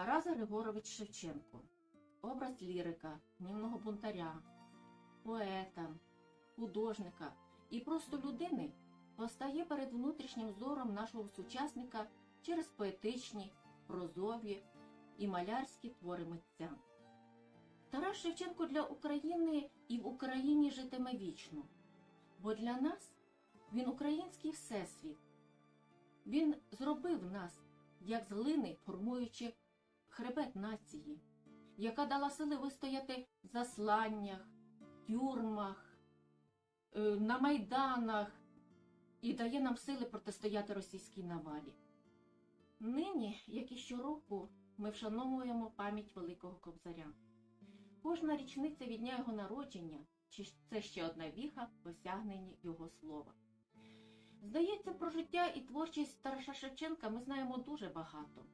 Тарас Григорович Шевченко образ лірика, гнівного бунтаря, поета, художника і просто людини постає перед внутрішнім зором нашого сучасника через поетичні, прозові і малярські твори митця. Тарас Шевченко для України і в Україні житиме вічно, бо для нас він український всесвіт. Він зробив нас, як з глини, формуючи хребет нації, яка дала сили вистояти в засланнях, тюрмах, е, на майданах і дає нам сили протистояти російській навалі. Нині, як і щороку, ми вшановуємо пам'ять Великого Кобзаря. Кожна річниця від дня його народження чи це ще одна віха в осягненні його слова. Здається, про життя і творчість Тараса Шевченка ми знаємо дуже багато.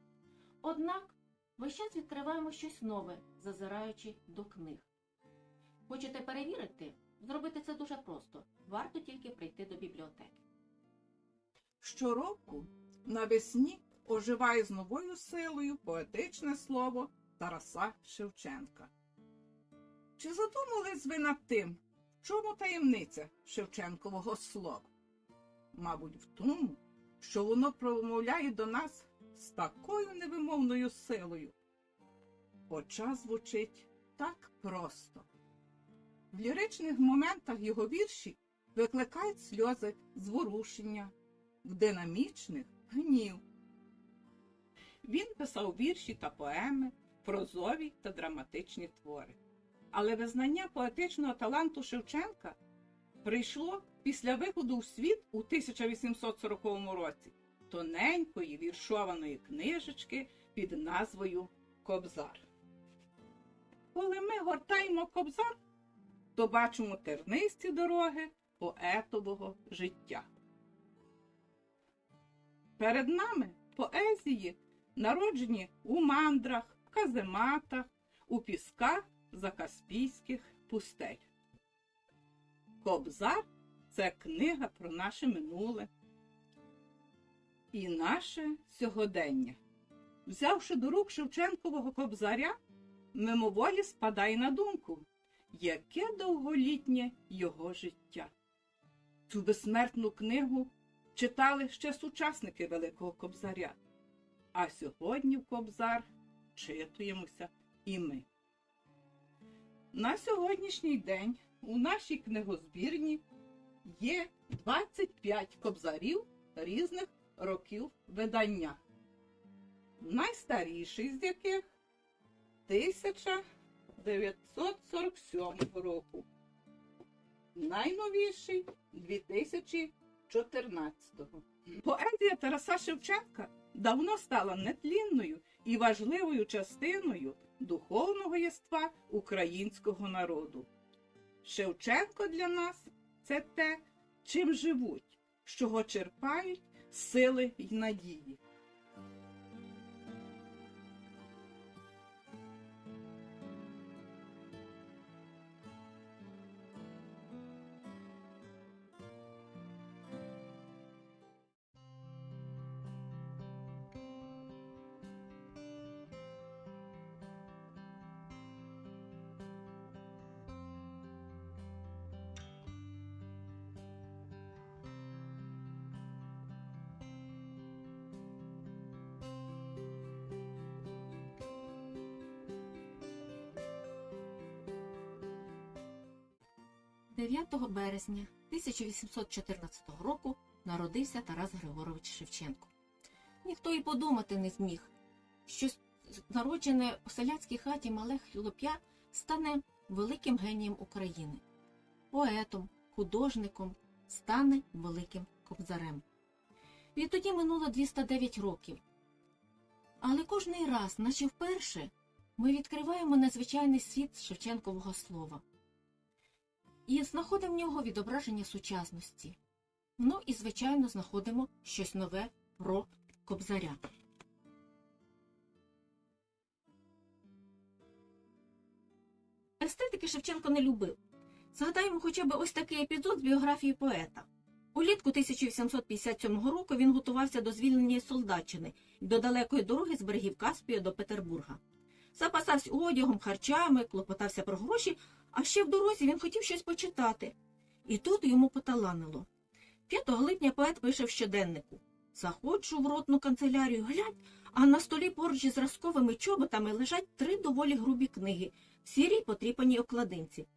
Однак весь час відкриваємо щось нове, зазираючи до книг. Хочете перевірити? Зробити це дуже просто. Варто тільки прийти до бібліотеки. Щороку навесні оживає з новою силою поетичне слово Тараса Шевченка. Чи задумались ви над тим, в чому таємниця Шевченкового слова? Мабуть, в тому, що воно промовляє до нас з такою невимовною силою, хоча звучить так просто. В ліричних моментах його вірші викликають сльози зворушення, в динамічних гнів. Він писав вірші та поеми, прозові та драматичні твори. Але визнання поетичного таланту Шевченка прийшло після виходу у світ у 1840 році тоненької віршованої книжечки під назвою Кобзар. Коли ми гортаємо кобзар, то бачимо тернисті дороги поетового життя. Перед нами поезії, народжені у мандрах, казематах, у пісках закаспійських пустель. Кобзар це книга про наше минуле і наше сьогодення. Взявши до рук Шевченкового кобзаря, мимоволі спадає на думку, яке довголітнє його життя. Цю безсмертну книгу читали ще сучасники Великого Кобзаря, а сьогодні в Кобзар читуємося і ми. На сьогоднішній день у нашій книгозбірні є 25 кобзарів різних років видання. Найстаріший з яких 1947 року. Найновіший 2014-го. Поезія Тараса Шевченка давно стала нетлінною і важливою частиною духовного єства українського народу. Шевченко для нас це те, чим живуть, з чого черпають сили й надії. – 9 березня 1814 року народився Тарас Григорович Шевченко. Ніхто і подумати не зміг, що народжене у селянській хаті мале хлоп'я стане великим генієм України, поетом, художником, стане великим кобзарем. Відтоді минуло 209 років. Але кожний раз, наче вперше, ми відкриваємо незвичайний світ Шевченкового слова і знаходимо в нього відображення сучасності. Ну і, звичайно, знаходимо щось нове про кобзаря. Естетики Шевченко не любив. Згадаємо хоча б ось такий епізод з біографії поета. Улітку 1857 року він готувався до звільнення із Солдатчини до далекої дороги з берегів Каспію до Петербурга. Запасався одягом, харчами, клопотався про гроші, а ще в дорозі він хотів щось почитати. І тут йому поталанило. 5 липня поет пише в щоденнику Заходжу в ротну канцелярію, глянь, а на столі поруч із зразковими чоботами лежать три доволі грубі книги в сірій потріпаній окладинці.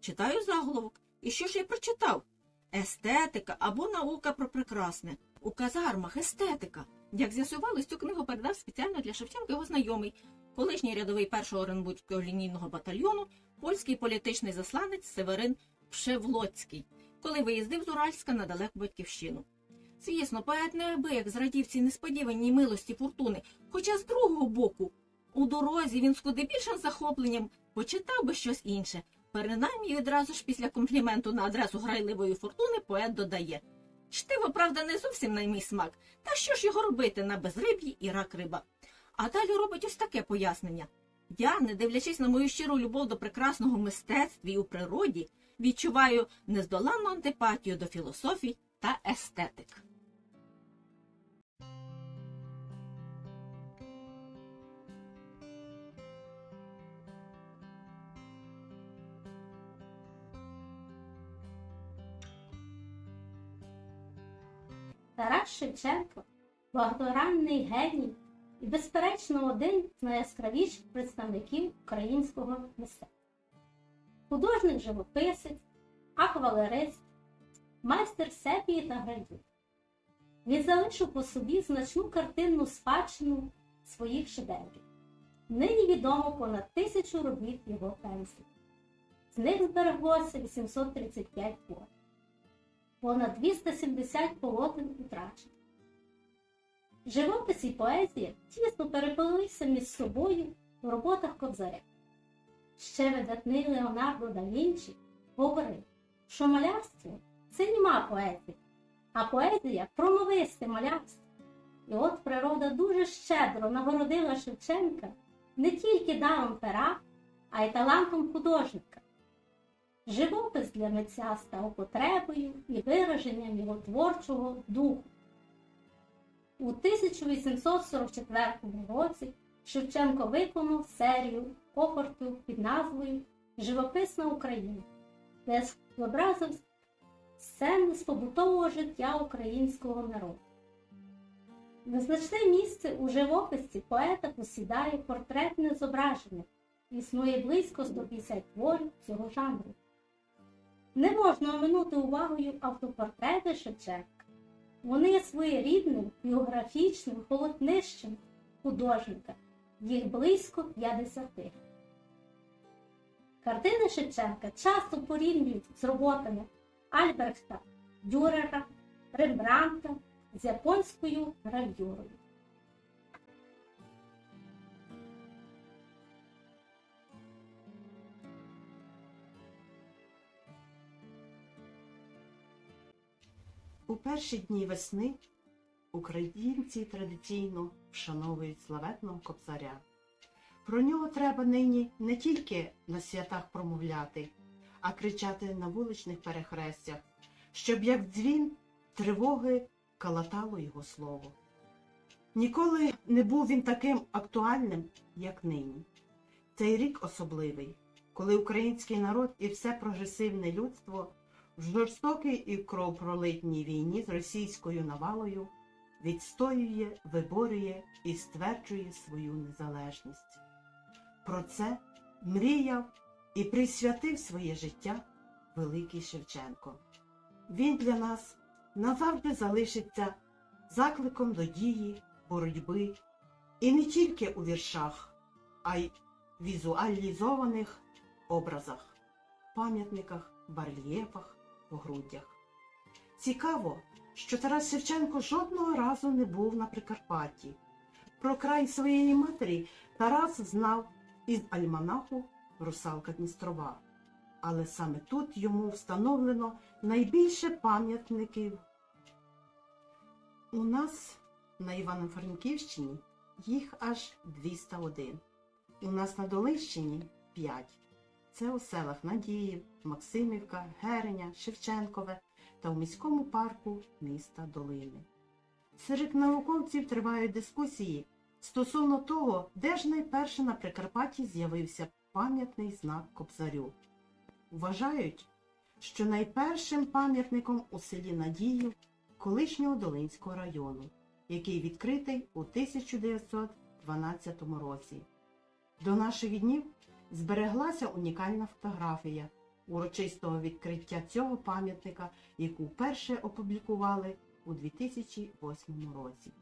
Читаю заголовок. І що ж я прочитав? Естетика або наука про прекрасне. У казармах естетика. Як з'ясувалось, цю книгу передав спеціально для Шевченка його знайомий, колишній рядовий першого Оренбурзького лінійного батальйону, польський політичний засланець Северин Пшевлоцький, коли виїздив з Уральська на далеку батьківщину. Звісно, поет неабияк зрадів цій несподіваній милості фортуни, хоча з другого боку, у дорозі він з куди більшим захопленням почитав би щось інше. Принаймні відразу ж після компліменту на адресу грайливої фортуни поет додає Чтиво, правда, не зовсім на мій смак, та що ж його робити на безриб'ї і рак риба. А далі робить ось таке пояснення. Я, не дивлячись на мою щиру любов до прекрасного мистецтва і у природі, відчуваю нездоланну антипатію до філософій та естетик. Тарас Шевченко багаторанний геній і, безперечно, один з найяскравіших представників українського мистецтва. Художник живописець, аквалерист, майстер сепії та гравюр. Він залишив по собі значну картинну спадщину своїх шедеврів. Нині відомо понад тисячу робіт його пензлів. З них збереглося 835 творів понад 270 полотен утрачено. Живопис і поезія тісно переплелися між собою в роботах Кобзаря. Ще видатний Леонардо да Вінчі говорив, що малярство це нема поезія, а поезія промовисте малярство. І от природа дуже щедро нагородила Шевченка не тільки даром пера, а й талантом художника. Живопис для митця став потребою і вираженням його творчого духу. У 1844 році Шевченко виконав серію опортів під назвою Живописна Україна, де зобразив сцени з побутового життя українського народу. Незначне місце у живописці поета посідає портретне зображення. Існує близько 150 творів цього жанру. Не можна оминути увагою автопортрети Шевченка. Вони є своєрідним біографічним полотнищем художника, їх близько 50. Картини Шевченка часто порівнюють з роботами Альберта Дюрера, Рембранта з японською гравюрою. У перші дні весни українці традиційно вшановують славетного кобзаря. Про нього треба нині не тільки на святах промовляти, а кричати на вуличних перехрестях, щоб як дзвін тривоги калатало його слово. Ніколи не був він таким актуальним, як нині. Цей рік особливий, коли український народ і все прогресивне людство в жорстокій і кровопролитній війні з російською навалою відстоює, виборює і стверджує свою незалежність. Про це мріяв і присвятив своє життя великий Шевченко. Він для нас назавжди залишиться закликом до дії, боротьби і не тільки у віршах, а й візуалізованих образах, пам'ятниках, барельєфах, погруддях. Цікаво, що Тарас Шевченко жодного разу не був на Прикарпатті. Про край своєї матері Тарас знав із альманаху Русалка Дністрова. Але саме тут йому встановлено найбільше пам'ятників. У нас на Івано-Франківщині їх аж 201. У нас на Долищині 5. Це у селах Надіїв, Максимівка, Гереня, Шевченкове, та в міському парку міста Долини. Серед науковців тривають дискусії стосовно того, де ж найперше на Прикарпатті з'явився пам'ятний знак Кобзарю. Вважають, що найпершим пам'ятником у селі Надію колишнього Долинського району, який відкритий у 1912 році. До наших днів збереглася унікальна фотографія урочистого відкриття цього пам'ятника, яку вперше опублікували у 2008 році.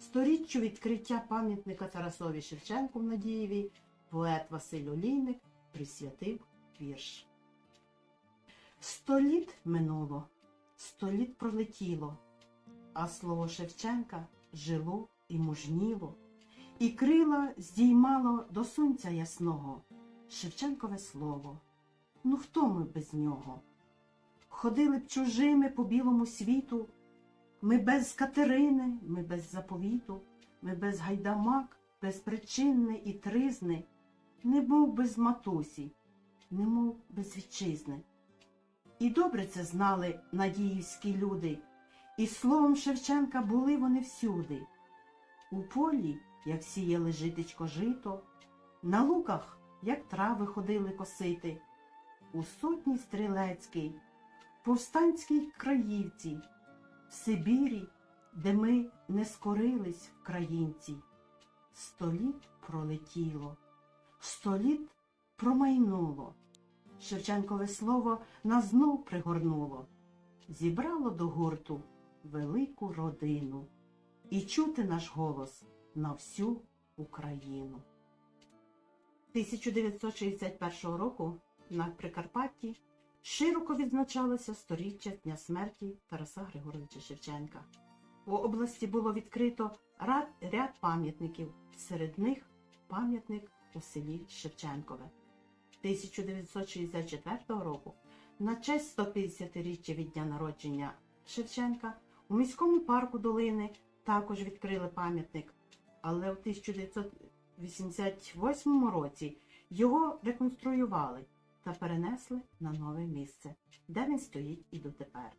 Сторіччю відкриття пам'ятника Тарасові Шевченку в Надієві поет Василь Олійник присвятив вірш. Сто літ минуло, сто літ пролетіло, а слово Шевченка жило і мужніло, і крила здіймало до сонця ясного. Шевченкове слово. Ну хто ми без нього? Ходили б чужими по білому світу, ми без Катерини, ми без заповіту, ми без гайдамак, безпричинне і тризни, не мов без матусі, не мов без вітчизни. І добре це знали надіївські люди, і словом Шевченка були вони всюди. У полі, як сіяли житечко жито, на луках, як трави ходили косити, у сотні стрілецькій, повстанській краївці, в Сибірі, де ми не скорились українці. Сто літ пролетіло, сто літ промайнуло. Шевченкове слово нас знов пригорнуло, зібрало до гурту велику родину і чути наш голос на всю Україну. 1961 року на Прикарпатті широко відзначалося сторіччя дня смерті Тараса Григоровича Шевченка. У області було відкрито ряд пам'ятників, серед них пам'ятник у селі Шевченкове. 1964 року на честь 150-річчя від дня народження Шевченка у міському парку Долини також відкрили пам'ятник, але у 1900 1988 році його реконструювали та перенесли на нове місце, де він стоїть і дотепер.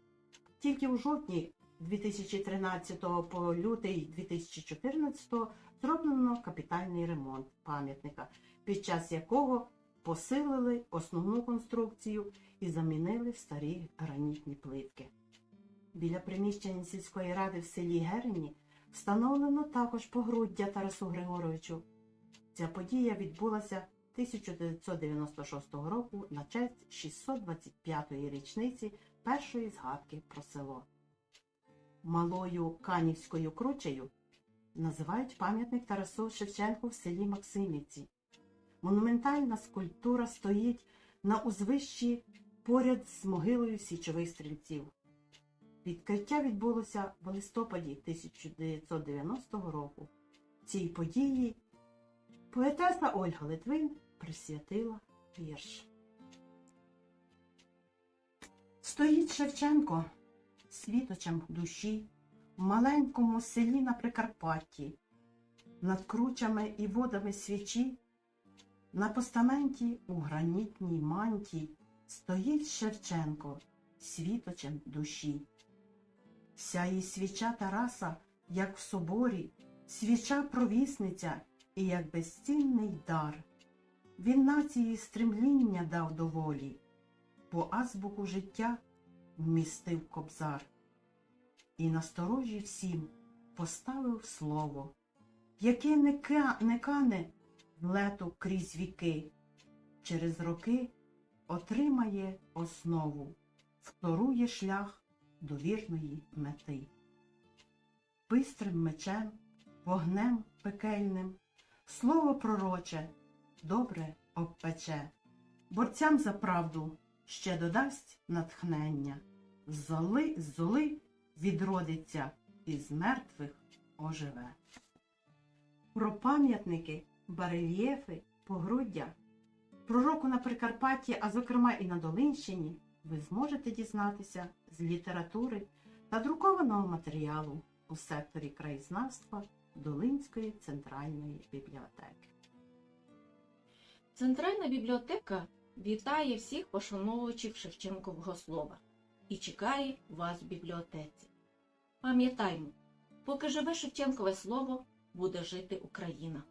Тільки у жовтні 2013 по лютий 2014 зроблено капітальний ремонт пам'ятника, під час якого посилили основну конструкцію і замінили старі гранітні плитки. Біля приміщення сільської ради в селі Герні встановлено також погруддя Тарасу Григоровичу. Ця подія відбулася 1996 року на честь 625-ї річниці першої згадки про село. Малою Канівською кручею називають пам'ятник Тарасу Шевченку в селі Максимівці. Монументальна скульптура стоїть на узвищі поряд з могилою січових стрільців. Відкриття відбулося в листопаді 1990 року. Цій події поетеса Ольга Литвин присвятила вірш. Стоїть Шевченко світочем душі в маленькому селі на Прикарпатті, над кручами і водами свічі, на постаменті у гранітній манті стоїть Шевченко світочем душі. Сяє свіча Тараса, як в соборі, свіча провісниця і як безцінний дар. Він нації стремління дав до волі, по азбуку життя вмістив кобзар. І насторожі всім поставив слово, яке не, ка, не кане в лету крізь віки, через роки отримає основу, вторує шлях до вірної мети. Бистрим мечем, вогнем пекельним, слово пророче добре обпече, борцям за правду ще додасть натхнення, золи, золи відродиться і з мертвих оживе. Про пам'ятники, барельєфи, погруддя, пророку на Прикарпатті, а зокрема і на Долинщині, ви зможете дізнатися з літератури та друкованого матеріалу у секторі краєзнавства Долинської центральної бібліотеки. Центральна бібліотека вітає всіх пошановувачів Шевченкового слова і чекає вас в бібліотеці. Пам'ятаймо, поки живе Шевченкове слово, буде жити Україна.